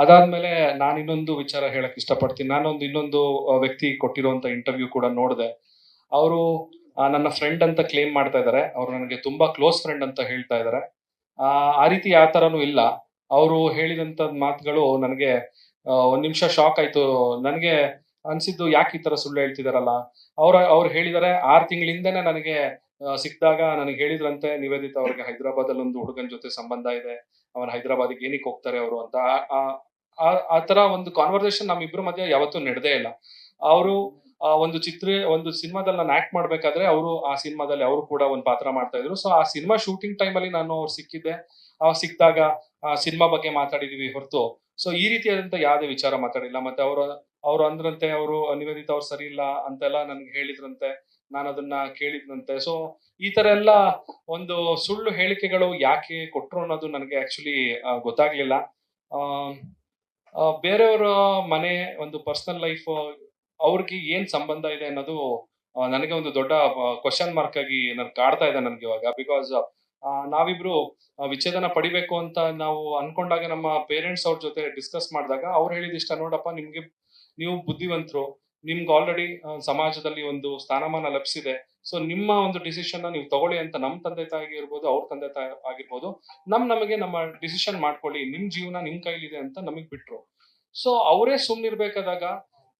ಅದಾದ್ಮೇಲೆ ನಾನು ಇನ್ನೊಂದು ವಿಚಾರ ಹೇಳಕ್ ಇಷ್ಟಪಡ್ತೀನಿ. ನಾನೊಂದು ಇನ್ನೊಂದು ವ್ಯಕ್ತಿ ಕೊಟ್ಟಿರುವಂತ ಇಂಟರ್ವ್ಯೂ ಕೂಡ ನೋಡಿದೆ. ಅವರು ನನ್ನ ಫ್ರೆಂಡ್ ಅಂತ ಕ್ಲೇಮ್ ಮಾಡ್ತಾ ಇದ್ದಾರೆ ಅವರು ನನಗೆ ತುಂಬಾ ಕ್ಲೋಸ್ ಫ್ರೆಂಡ್ ಅಂತ ಹೇಳ್ತಾ ಇದ್ದಾರೆ ಆ ರೀತಿ ಯಾವ ತರನು ಇಲ್ಲ. ಅವರು ಹೇಳಿದಂತ ಮಾತುಗಳು ನನಗೆ ಒಂದ್ ನಿಮಿಷ ಶಾಕ್ ಆಯ್ತು. ನನಗೆ ಅನ್ಸಿದ್ದು ಯಾಕೆ ಈ ತರ ಸುಳ್ಳು ಹೇಳ್ತಿದಾರಲ್ಲ? ಅವ್ರ, ಅವ್ರು ಹೇಳಿದಾರೆ, ಆರ್ ತಿಂಗಳಿಂದನೇ ನನಗೆ ಸಿಕ್ಕಿದಾಗ ನನಗೆ ಹೇಳಿದ್ರಂತೆ, ನಿವೇದಿತ ಅವ್ರಿಗೆ ಹೈದರಾಬಾದ್ ಅಲ್ಲಿ ಒಂದು ಹುಡುಗನ ಜೊತೆ ಸಂಬಂಧ ಇದೆ. ಅವನ್ ಹೈದರಾಬಾದಿಗೆ ಏನಕ್ಕೆ ಹೋಗ್ತಾರೆ ಅವರು ಅಂತ. ಆ- ತರ ಒಂದು ಕಾನ್ವರ್ಸೇಷನ್ ನಮ್ಮಿಬ್ರ ಮಧ್ಯೆ ಯಾವತ್ತೂ ನಡೆದೇ ಇಲ್ಲ. ಅವರು ಒಂದು ಚಿತ್ರ, ಒಂದು ಸಿನಿಮಾದಲ್ಲಿ ನಾನು ಆಕ್ಟ್ ಮಾಡ್ಬೇಕಾದ್ರೆ ಅವರು ಆ ಸಿನಿಮಾದಲ್ಲಿ ಅವರು ಕೂಡ ಒಂದು ಪಾತ್ರ ಮಾಡ್ತಾ ಇದ್ರು. ಸೊ ಆ ಸಿನಿಮಾ ಶೂಟಿಂಗ್ ಟೈಮ್ ಅಲ್ಲಿ ನಾನು ಅವ್ರು ಸಿಕ್ಕಿದ್ದೆ. ಅವಾಗ ಸಿಕ್ಕಿದಾಗ, ಆ, ಸಿನಿಮಾ ಬಗ್ಗೆ ಮಾತಾಡಿದೀವಿ ಹೊರತು. ಸೊ ಈ ರೀತಿಯಾದಂತ ಯಾವುದೇ ವಿಚಾರ ಮಾತಾಡಿಲ್ಲ. ಮತ್ತೆ ಅವರು ಅವ್ರು ಅಂದ್ರಂತೆ, ಅವರು ನಿವೇದಿತ ಅವ್ರು ಸರಿ ಇಲ್ಲ ಅಂತೆಲ್ಲ ನನ್ಗೆ ಹೇಳಿದ್ರಂತೆ. ನಾನು ಅದನ್ನ ಕೇಳಿದ್ನಂತೆ. ಸೊ ಈ ತರ ಎಲ್ಲ ಒಂದು ಸುಳ್ಳು ಹೇಳಿಕೆಗಳು ಯಾಕೆ ಕೊಟ್ರು ಅನ್ನೋದು ನನಗೆ ಆಕ್ಚುಲಿ ಗೊತ್ತಾಗ್ಲಿಲ್ಲ. ಬೇರೆಯವರ ಮನೆ, ಒಂದು ಪರ್ಸನಲ್ ಲೈಫ್ ಅವ್ರಿಗೆ ಏನ್ ಸಂಬಂಧ ಇದೆ ಅನ್ನೋದು ನನಗೆ ಒಂದು ದೊಡ್ಡ ಕ್ವಶನ್ ಮಾರ್ಕ್ ಆಗಿ ನನ್ ಕಾಡ್ತಾ ಇದೆ ನನ್ಗೆ ಇವಾಗ. ಬಿಕಾಸ್ ನಾವಿಬ್ರು ವಿಚ್ಛೇದನ ಪಡಿಬೇಕು ಅಂತ ನಾವು ಅನ್ಕೊಂಡಾಗ ನಮ್ಮ ಪೇರೆಂಟ್ಸ್ ಅವ್ರ ಜೊತೆ ಡಿಸ್ಕಸ್ ಮಾಡಿದಾಗ ಅವ್ರು ಹೇಳಿದಿಷ್ಟ ನೋಡಪ್ಪ, ನಿಮ್ಗೆ ನೀವು ಬುದ್ಧಿವಂತರು, ನಿಮ್ಗೆ ಆಲ್ರೆಡಿ ಸಮಾಜದಲ್ಲಿ ಒಂದು ಸ್ಥಾನಮಾನ ಲಭಿಸಿದೆ. ಸೊ ನಿಮ್ಮ ಒಂದು ಡಿಸಿಷನ್ ನೀವು ತಗೊಳ್ಳಿ ಅಂತ ನಮ್ಮ ತಂದೆ ತಾಯಿ ಇರ್ಬೋದು, ಅವ್ರ ತಂದೆ ತಾಯಿ ಆಗಿರ್ಬೋದು. ನಮ್ ನಮಗೆ ನಮ್ಮ ಡಿಸಿಷನ್ ಮಾಡ್ಕೊಳ್ಳಿ, ನಿಮ್ ಜೀವನ ನಿಮ್ ಕೈಲಿದೆ ಅಂತ ನಮಗ್ ಬಿಟ್ರು. ಸೊ ಅವರೇ ಸುಮ್ನಿರ್ಬೇಕಾದಾಗ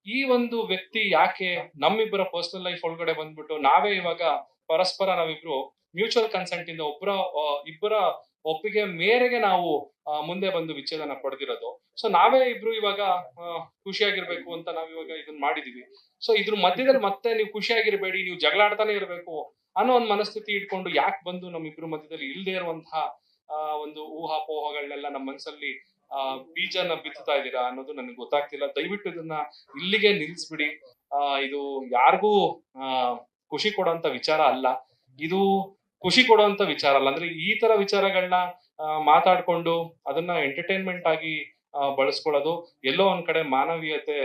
ಈ ಒಂದು ವ್ಯಕ್ತಿ ಯಾಕೆ ನಮ್ಮಿಬ್ಬರ ಪರ್ಸನಲ್ ಲೈಫ್ ಒಳಗಡೆ ಬಂದ್ಬಿಟ್ಟು ನಾವೇ ಇವಾಗ ಪರಸ್ಪರ ನಾವಿಬ್ರು ಮ್ಯೂಚುವಲ್ ಕನ್ಸೆಂಟ್ ಇಂದ ಒಬ್ಬರ ಇಬ್ಬರ ಒಪ್ಪಿಗೆ ಮೇರೆಗೆ ನಾವು ಮುಂದೆ ಬಂದು ವಿಚ್ಛೇದನ ಪಡೆದಿರೋದು. ಸೊ ನಾವೇ ಇಬ್ರು ಇವಾಗ ಖುಷಿಯಾಗಿರ್ಬೇಕು ಅಂತ ನಾವ್ ಇವಾಗ ಇದನ್ನ ಮಾಡಿದೀವಿ. ಸೊ ಇದ್ರ ಮಧ್ಯದಲ್ಲಿ ಮತ್ತೆ ನೀವು ಖುಷಿಯಾಗಿರ್ಬೇಡಿ ನೀವು ಜಗಳಾಡ್ತಾನೆ ಇರ್ಬೇಕು ಅನ್ನೋ ಒಂದು ಮನಸ್ಥಿತಿ ಇಟ್ಕೊಂಡು ಯಾಕೆ ಬಂದು ನಮ್ಮಿಬ್ರು ಮಧ್ಯದಲ್ಲಿ ಇಲ್ಲದೆ ಇರುವಂತಹ ಒಂದು ಊಹಾಪೋಹಗಳನ್ನೆಲ್ಲ ನಮ್ಮ ಮನಸ್ಸಲ್ಲಿ ಆ, ಬೀಜನ ಬಿತ್ತುತ್ತಾ ಇದ್ದೀರಾ ಅನ್ನೋದು ನನಗೆ ಗೊತ್ತಾಗ್ತಿಲ್ಲ. ದಯವಿಟ್ಟು ಇದನ್ನ ಇಲ್ಲಿಗೆ ನಿಲ್ಸ್ಬಿಡಿ. ಆ, ಇದು ಯಾರಿಗೂ ಆ, ಖುಷಿ ಕೊಡುವಂತ ವಿಚಾರ ಅಲ್ಲ. ಇದು ಖುಷಿ ಕೊಡುವಂತ ವಿಚಾರ ಅಲ್ಲ. ಅಂದ್ರೆ ಈ ತರ ವಿಚಾರಗಳನ್ನ ಮಾತಾಡ್ಕೊಂಡು ಅದನ್ನ ಎಂಟರ್ಟೈನ್ಮೆಂಟ್ ಆಗಿ ಬಳಸ್ಕೊಳ್ಳೋದು ಎಲ್ಲೋ ಒಂದ್ ಕಡೆ ಮಾನವೀಯತೆ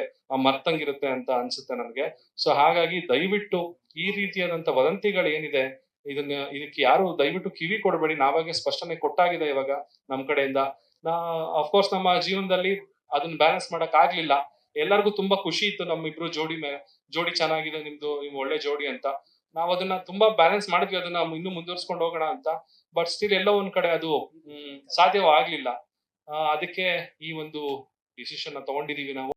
ಮರ್ತಂಗಿರುತ್ತೆ ಅಂತ ಅನ್ಸುತ್ತೆ ನನಗೆ. ಸೊ ಹಾಗಾಗಿ ದಯವಿಟ್ಟು ಈ ರೀತಿಯಾದಂತ ವದಂತಿಗಳು ಏನಿದೆ, ಇದನ್ನ, ಇದಕ್ಕೆ ಯಾರು ದಯವಿಟ್ಟು ಕಿವಿ ಕೊಡಬೇಡಿ, ನಾವಾಗೆ ಸ್ಪಷ್ಟನೆ ಕೊಟ್ಟಾಗಿದೆ ಇವಾಗ ನಮ್ ಕಡೆಯಿಂದ. ನಾ ಅಫ್ಕೋರ್ಸ್ ನಮ್ಮ ಜೀವನದಲ್ಲಿ ಅದನ್ನ ಬ್ಯಾಲೆನ್ಸ್ ಮಾಡಕ್ ಆಗ್ಲಿಲ್ಲ. ಎಲ್ಲರಿಗೂ ತುಂಬಾ ಖುಷಿ ಇತ್ತು ನಮ್ಮಿಬ್ರು ಜೋಡಿ ಮೇಲೆ ಜೋಡಿ ಚೆನ್ನಾಗಿದೆ, ನಿಮ್ದು, ನಿಮ್ ಒಳ್ಳೆ ಜೋಡಿ ಅಂತ. ನಾವ್ ಅದನ್ನ ತುಂಬಾ ಬ್ಯಾಲೆನ್ಸ್ ಮಾಡಿದ್ವಿ, ಅದನ್ನ ಇನ್ನೂ ಮುಂದುವರ್ಸ್ಕೊಂಡು ಹೋಗೋಣ ಅಂತ. ಬಟ್ ಸ್ಟಿಲ್ ಎಲ್ಲೋ ಒಂದ್ ಕಡೆ ಅದು ಸಾಧ್ಯವೂ ಸಾಧ್ಯವಾಗ್ಲಿಲ್ಲ ಅದಕ್ಕೆ ಈ ಒಂದು ಡಿಸಿಷನ್ ತಗೊಂಡಿದೀವಿ ನಾವು.